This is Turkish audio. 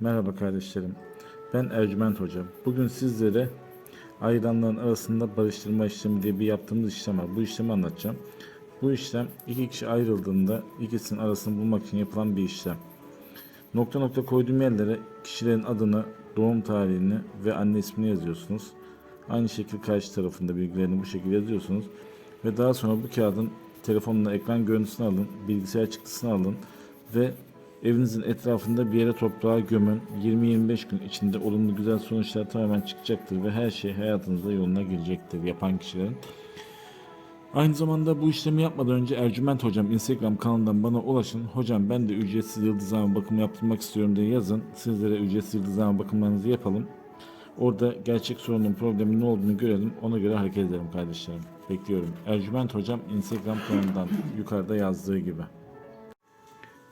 Merhaba kardeşlerim. Ben Ercüment Hocam. Bugün sizlere ayranların arasında barıştırma işlemi diye bir yaptığımız işlem var. Bu işlemi anlatacağım. Bu işlem iki kişi ayrıldığında ikisinin arasını bulmak için yapılan bir işlem. Nokta nokta koyduğum yerlere kişilerin adını, doğum tarihini ve anne ismini yazıyorsunuz. Aynı şekilde karşı tarafında bilgilerini bu şekilde yazıyorsunuz. Ve daha sonra bu kağıdın telefonla ekran görüntüsünü alın, bilgisayar çıktısını alın ve Evinizin etrafında bir yere toprağa gömün. 20-25 gün içinde olumlu güzel sonuçlar tamamen çıkacaktır ve her şey hayatınızda yoluna girecektir yapan kişilerin. Aynı zamanda bu işlemi yapmadan önce Ercüment Hocam Instagram kanalından bana ulaşın. Hocam ben de ücretsiz yıldızlama bakımı yaptırmak istiyorum diye yazın. Sizlere ücretsiz yıldızlama bakımlarınızı yapalım. Orada gerçek sorunun problemin ne olduğunu görelim. Ona göre hareket edelim kardeşlerim. Bekliyorum. Ercüment Hocam Instagram kanalından yukarıda yazdığı gibi.